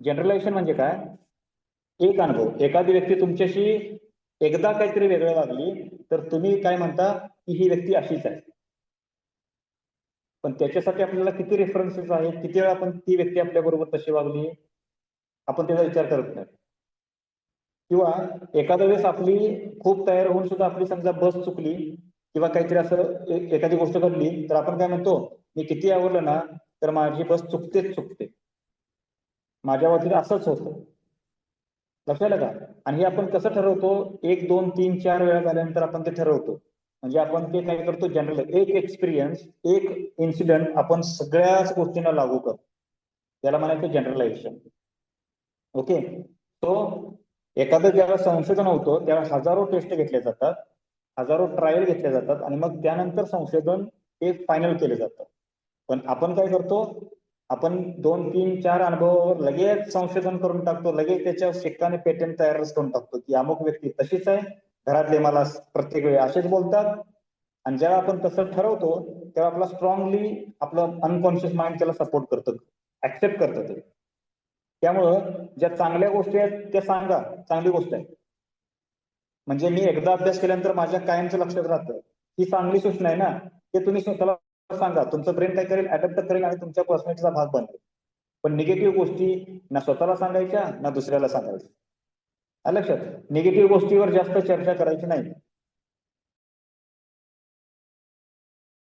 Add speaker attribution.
Speaker 1: Generalisation म्हणजे काय? एक अनुभव. एखादी व्यक्ती तुमच्याशी एकदा काहीतरी वेगळं वागली तर तुम्ही काय म्हणता? की ही व्यक्ती अशीच आहे. पण त्याच्यासाठी आपल्याला किती रेफरन्सेस आहेत? किती वेळा आपण ती व्यक्ती आपल्या बरोबर तशी वागली? आपण त्याचा विचार करत नाही. किंवा एखाद्या वेळेस आपली खूप तयार होऊन सुद्धा आपली समजा बस चुकली किंवा काहीतरी असं एखादी गोष्ट घडली तर आपण काय म्हणतो? मी किती आवडलं ना तर माझी बस चुकतेच चुकते. माझ्या बाबतीत असंच होतं. लक्षात आलं का? आणि हे आपण कसं ठरवतो? एक दोन तीन चार वेळा झाल्यानंतर आपण ते ठरवतो. म्हणजे आपण ते काय करतो? जनरल एक एक्सपिरियन्स एक इन्सिडेंट आपण सगळ्याच गोष्टींना लागू करतो. त्याला म्हणायचं जनरलायझेशन ओके तो एखादं ज्याला संशोधन होतं त्याला हजारो टेस्ट घेतल्या जातात. हजारो ट्रायल घेतल्या जातात. आणि मग त्यानंतर संशोधन एक फायनल केले जातं. पण आपण काय करतो? आपण दोन तीन चार अनुभवावर लगेच संशोधन करून टाकतो लगेच त्याच्या शिक्काने पेटंट तयारच करून टाकतो की अमुक व्यक्ती तशीच आहे घरातले मला प्रत्येक वेळी असेच बोलतात. आणि जेव्हा आपण तसं ठरवतो तेव्हा आपला स्ट्रॉंगली आपलं अनकॉन्शियस माइंड त्याला सपोर्ट करतं ऍक्सेप्ट करतं ते. त्यामुळं ज्या चांगल्या गोष्टी आहेत त्या सांगा चांगली गोष्ट आहे. म्हणजे मी एकदा अभ्यास केल्यानंतर माझ्या कायमचं लक्षात राहतं. ही चांगली सूचना आहे ना ते तुम्ही स्वतःला सांगा तुमचं ब्रेन काय करेल? अडॅप्ट करेल आणि तुमच्या पर्सनॅलिटीचा भाग बनेल पण निगेटिव्ह गोष्टी ना स्वतःला सांगायच्या ना दुसऱ्याला सांगायच्या. लक्षात? निगेटिव्ह गोष्टीवर जास्त चर्चा करायची नाही.